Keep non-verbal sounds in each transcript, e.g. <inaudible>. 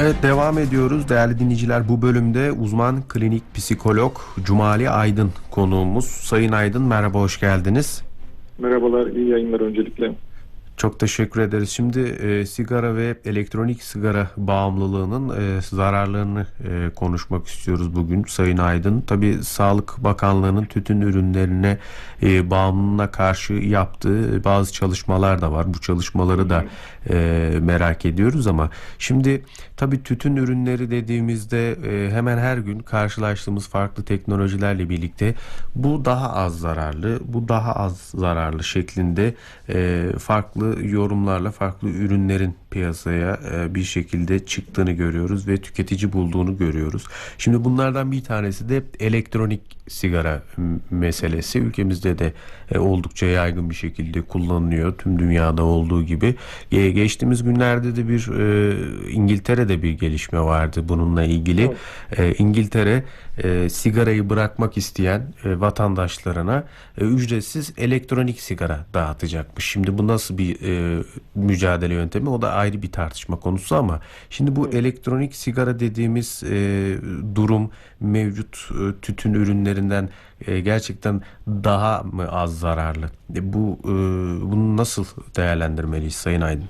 Evet devam ediyoruz. Değerli dinleyiciler bu bölümde uzman klinik psikolog Cumali Aydın konuğumuz. Sayın Aydın merhaba hoş geldiniz. Merhabalar, iyi yayınlar öncelikle. Çok teşekkür ederiz. Şimdi e, sigara ve elektronik sigara bağımlılığının e, zararlarını e, konuşmak istiyoruz bugün Sayın Aydın. Tabii Sağlık Bakanlığı'nın tütün ürünlerine e, bağımlılığına karşı yaptığı bazı çalışmalar da var. Bu çalışmaları da e, merak ediyoruz ama şimdi tabii tütün ürünleri dediğimizde e, hemen her gün karşılaştığımız farklı teknolojilerle birlikte bu daha az zararlı, bu daha az zararlı şeklinde e, farklı yorumlarla farklı ürünlerin piyasaya e, bir şekilde çıktığını görüyoruz ve tüketici bulduğunu görüyoruz. Şimdi bunlardan bir tanesi de elektronik sigara meselesi. Ülkemizde de e, oldukça yaygın bir şekilde kullanılıyor. Tüm dünyada olduğu gibi. E, geçtiğimiz günlerde de bir İngiltere'de bir gelişme vardı bununla ilgili. Evet. İngiltere sigarayı bırakmak isteyen vatandaşlarına ücretsiz elektronik sigara dağıtacakmış. Şimdi bu nasıl bir mücadele yöntemi? O da ayrı bir tartışma konusu ama şimdi bu elektronik sigara dediğimiz e, durum mevcut e, tütün ürünlerinden e, gerçekten daha mı az zararlı? E, bu e, bunu nasıl değerlendirmeliyiz Sayın Aydın?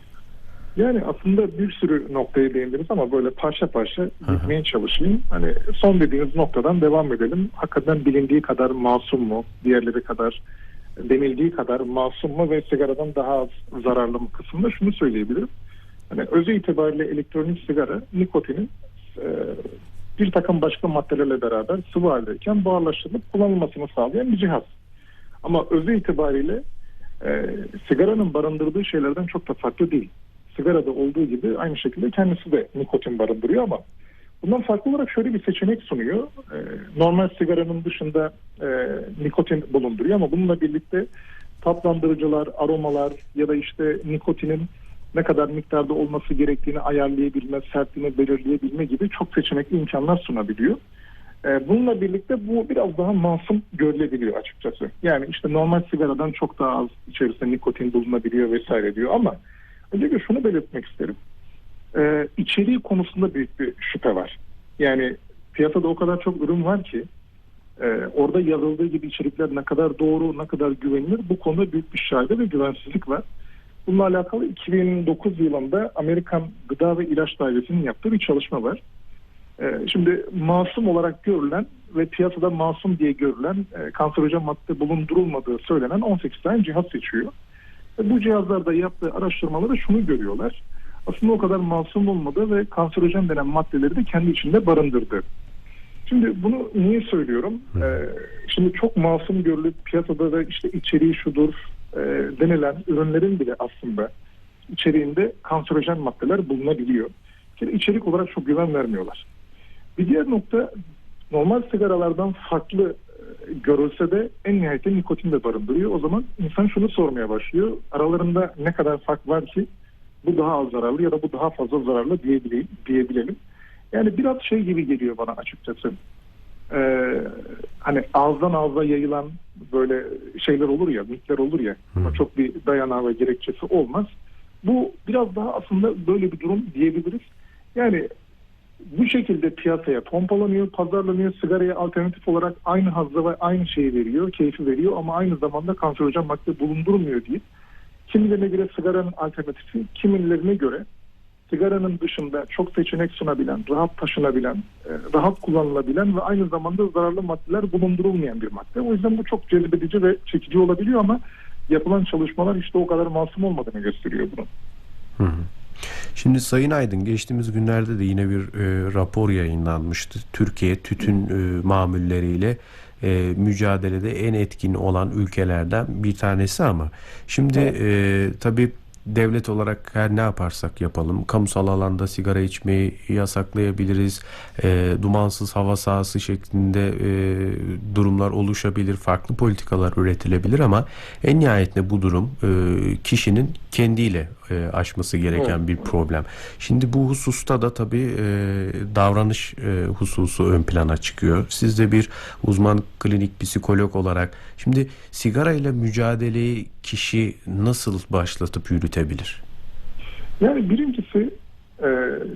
Yani aslında bir sürü noktaya değindiniz ama böyle parça parça gitmeye çalışayım. Hani son dediğiniz noktadan devam edelim. Hakikaten bilindiği kadar masum mu? Diğerleri kadar denildiği kadar masum mu ve sigaradan daha az zararlı mı kısmında şunu söyleyebilirim. Hani özü itibariyle elektronik sigara nikotinin e, bir takım başka maddelerle beraber sıvı haldeyken buharlaştırılıp kullanılmasını sağlayan bir cihaz. Ama özü itibariyle e, sigaranın barındırdığı şeylerden çok da farklı değil. Sigarada olduğu gibi aynı şekilde kendisi de nikotin barındırıyor ama bundan farklı olarak şöyle bir seçenek sunuyor. E, normal sigaranın dışında e, nikotin bulunduruyor ama bununla birlikte tatlandırıcılar, aromalar ya da işte nikotinin ne kadar miktarda olması gerektiğini ayarlayabilme, sertliğini belirleyebilme gibi çok seçenekli imkanlar sunabiliyor. Ee, bununla birlikte bu biraz daha masum görülebiliyor açıkçası. Yani işte normal sigaradan çok daha az içerisinde nikotin bulunabiliyor vesaire diyor ama öncelikle şunu belirtmek isterim. Ee, içeriği konusunda büyük bir şüphe var. Yani piyasada o kadar çok ürün var ki e, orada yazıldığı gibi içerikler ne kadar doğru, ne kadar güvenilir bu konuda büyük bir şahibe ve güvensizlik var. Bununla alakalı 2009 yılında Amerikan Gıda ve İlaç Dairesi'nin yaptığı bir çalışma var. Ee, şimdi masum olarak görülen ve piyasada masum diye görülen e, kanserojen madde bulundurulmadığı söylenen 18 tane cihaz seçiyor. Bu cihazlarda yaptığı araştırmaları şunu görüyorlar. Aslında o kadar masum olmadı ve kanserojen denen maddeleri de kendi içinde barındırdı. Şimdi bunu niye söylüyorum? Ee, şimdi çok masum görülüp piyasada da işte içeriği şudur, e, denilen ürünlerin bile aslında içeriğinde kanserojen maddeler bulunabiliyor. Yani içerik olarak çok güven vermiyorlar. Bir diğer nokta normal sigaralardan farklı e, görülse de en nihayetinde nikotin de barındırıyor. O zaman insan şunu sormaya başlıyor. Aralarında ne kadar fark var ki bu daha az zararlı ya da bu daha fazla zararlı diyebilelim. diyebilelim. Yani biraz şey gibi geliyor bana açıkçası. Ee, hani ağızdan ağza yayılan böyle şeyler olur ya, mitler olur ya. Hı. Çok bir dayanağı ve gerekçesi olmaz. Bu biraz daha aslında böyle bir durum diyebiliriz. Yani bu şekilde piyasaya pompalanıyor, pazarlanıyor. Sigaraya alternatif olarak aynı hazda ve aynı şeyi veriyor, keyfi veriyor ama aynı zamanda kanserojen madde bulundurmuyor diye. Kimilerine göre sigaranın alternatifi, kimilerine göre sigaranın dışında çok seçenek sunabilen, rahat taşınabilen, e, rahat kullanılabilen ve aynı zamanda zararlı maddeler bulundurulmayan bir madde. O yüzden bu çok cezbedici ve çekici olabiliyor ama yapılan çalışmalar işte o kadar masum olmadığını gösteriyor bunu. Hı hı. Şimdi Sayın Aydın geçtiğimiz günlerde de yine bir e, rapor yayınlanmıştı. Türkiye tütün e, mamulleriyle e, mücadelede en etkin olan ülkelerden bir tanesi ama şimdi e, tabii devlet olarak her ne yaparsak yapalım kamusal alanda sigara içmeyi yasaklayabiliriz. E, dumansız hava sahası şeklinde e, durumlar oluşabilir. Farklı politikalar üretilebilir ama en nihayetinde bu durum e, kişinin kendiyle e, aşması gereken evet. bir problem. Şimdi bu hususta da tabii e, davranış e, hususu ön plana çıkıyor. Siz de bir uzman klinik psikolog olarak şimdi sigara ile mücadeleyi kişi nasıl başlatıp yürütebilir? Yani birincisi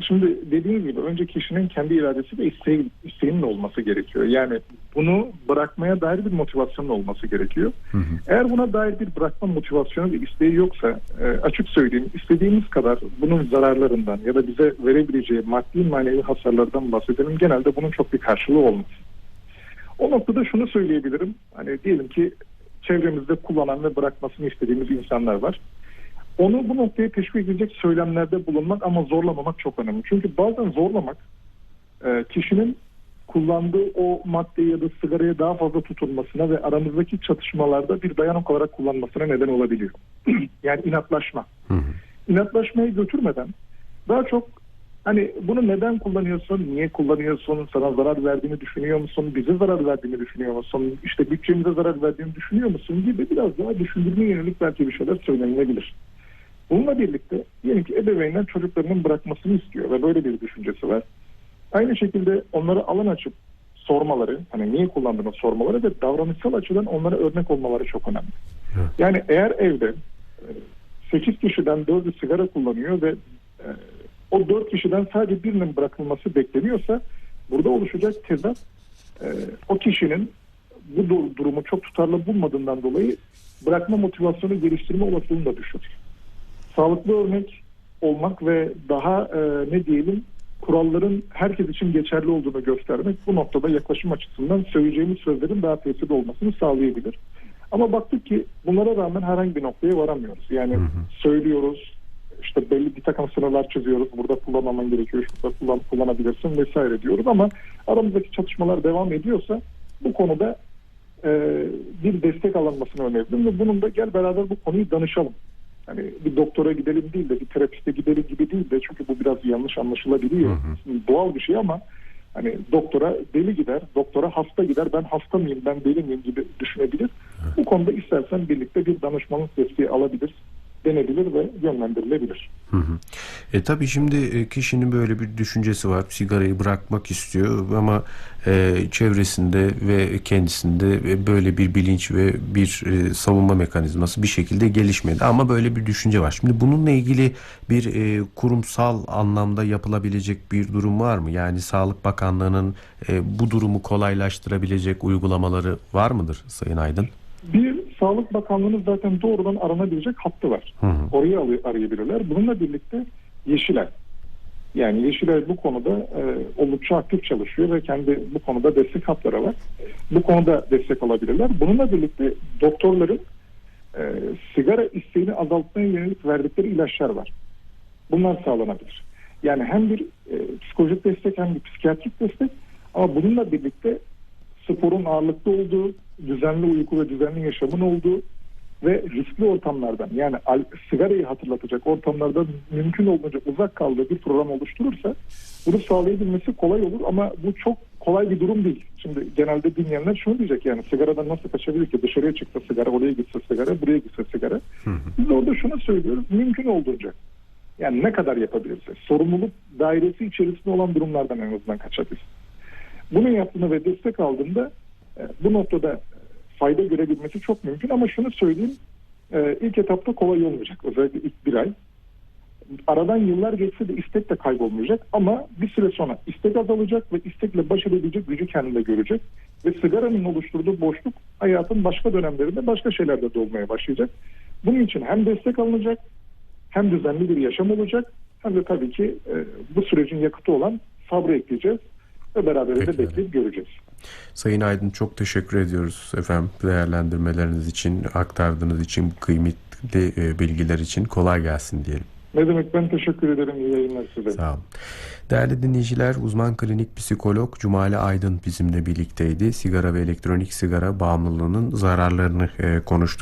şimdi dediğiniz gibi önce kişinin kendi iradesi ve isteği, isteğinin olması gerekiyor. Yani bunu bırakmaya dair bir motivasyonun olması gerekiyor. Hı hı. Eğer buna dair bir bırakma motivasyonu ve isteği yoksa e, açık söyleyeyim istediğimiz kadar bunun zararlarından ya da bize verebileceği maddi manevi hasarlardan bahsedelim. Genelde bunun çok bir karşılığı olmaz. O noktada şunu söyleyebilirim. Hani diyelim ki çevremizde kullanan ve bırakmasını istediğimiz insanlar var. Onu bu noktaya teşvik edecek söylemlerde bulunmak ama zorlamamak çok önemli. Çünkü bazen zorlamak e, kişinin kullandığı o maddeyi ya da sigaraya daha fazla tutulmasına ve aramızdaki çatışmalarda bir dayanak olarak kullanmasına neden olabiliyor. <clears throat> yani inatlaşma. Hı hı. İnatlaşmayı götürmeden daha çok hani bunu neden kullanıyorsun, niye kullanıyorsun, sana zarar verdiğini düşünüyor musun, bize zarar verdiğini düşünüyor musun, işte bütçemize zarar verdiğini düşünüyor musun gibi biraz daha düşündürmeye yönelik belki bir şeyler söylenilebilir. Bununla birlikte diyelim ki ebeveynler çocuklarının bırakmasını istiyor ve böyle bir düşüncesi var. Aynı şekilde onlara alan açıp sormaları, hani niye kullandığını sormaları ve davranışsal açıdan onlara örnek olmaları çok önemli. Evet. Yani eğer evde 8 kişiden 4'ü sigara kullanıyor ve e, o 4 kişiden sadece birinin bırakılması bekleniyorsa burada oluşacak tezat e, o kişinin bu dur- durumu çok tutarlı bulmadığından dolayı bırakma motivasyonu geliştirme olasılığını da düşürür. Sağlıklı örnek olmak ve daha e, ne diyelim kuralların herkes için geçerli olduğunu göstermek bu noktada yaklaşım açısından söyleyeceğimiz sözlerin daha tesirli olmasını sağlayabilir. Ama baktık ki bunlara rağmen herhangi bir noktaya varamıyoruz. Yani Hı hı. söylüyoruz, işte belli bir takım sınırlar çiziyoruz. Burada kullanmaman gerekiyor, şurada kullan, kullanabilirsin vesaire diyoruz. Ama aramızdaki çatışmalar devam ediyorsa bu konuda e, bir destek alınmasını öneririm ve bunun da gel beraber bu konuyu danışalım. Hani bir doktora gidelim değil de bir terapiste gidelim gibi değil de çünkü bu biraz yanlış anlaşılabiliyor. Hı hı. Doğal bir şey ama hani doktora deli gider, doktora hasta gider, ben hasta mıyım, ben deli miyim gibi düşünebilir. Bu konuda istersen birlikte bir danışmanlık desteği alabilir, denebilir ve yönlendirilebilir. Hı hı. E tabii şimdi e, kişinin böyle bir düşüncesi var. Sigarayı bırakmak istiyor ama e, çevresinde ve kendisinde e, böyle bir bilinç ve bir e, savunma mekanizması bir şekilde gelişmedi. Ama böyle bir düşünce var. Şimdi bununla ilgili bir e, kurumsal anlamda yapılabilecek bir durum var mı? Yani Sağlık Bakanlığı'nın e, bu durumu kolaylaştırabilecek uygulamaları var mıdır Sayın Aydın? Bir Sağlık Bakanlığı'nın zaten doğrudan aranabilecek hattı var. Hı hı. Orayı arayabilirler. Bununla birlikte Yeşilay. Yani Yeşilay bu konuda e, oldukça aktif çalışıyor ve kendi bu konuda destek hatları var. Bu konuda destek alabilirler. Bununla birlikte doktorların e, sigara isteğini azaltmaya yönelik verdikleri ilaçlar var. Bunlar sağlanabilir. Yani hem bir e, psikolojik destek hem bir psikiyatrik destek ama bununla birlikte sporun ağırlıklı olduğu, düzenli uyku ve düzenli yaşamın olduğu ve riskli ortamlardan yani sigarayı hatırlatacak ortamlardan mümkün olduğunca uzak kaldığı bir program oluşturursa bunu sağlayabilmesi kolay olur ama bu çok kolay bir durum değil. Şimdi genelde dinleyenler şunu diyecek yani sigaradan nasıl kaçabilir ki dışarıya çıksa sigara, oraya gitse sigara, buraya gitse sigara. Biz de orada şunu söylüyoruz mümkün olduğunca yani ne kadar yapabilirse sorumluluk dairesi içerisinde olan durumlardan en azından kaçabilir. Bunu yaptığında ve destek aldığında bu noktada fayda görebilmesi çok mümkün ama şunu söyleyeyim e, ilk etapta kolay olmayacak özellikle ilk bir ay. Aradan yıllar geçse de istek de kaybolmayacak ama bir süre sonra istek azalacak ve istekle baş edebilecek gücü kendinde görecek ve sigaranın oluşturduğu boşluk hayatın başka dönemlerinde başka şeylerde dolmaya başlayacak. Bunun için hem destek alınacak hem düzenli bir yaşam olacak hem de tabii ki e, bu sürecin yakıtı olan sabrı ekleyeceğiz ve beraberinde bekleyip göreceğiz. Sayın Aydın çok teşekkür ediyoruz efendim değerlendirmeleriniz için, aktardığınız için, kıymetli e, bilgiler için kolay gelsin diyelim. Ne demek ben teşekkür ederim. İyi yayınlar size. Sağ olun. Değerli dinleyiciler, uzman klinik psikolog Cumali Aydın bizimle birlikteydi. Sigara ve elektronik sigara bağımlılığının zararlarını e, konuştuk.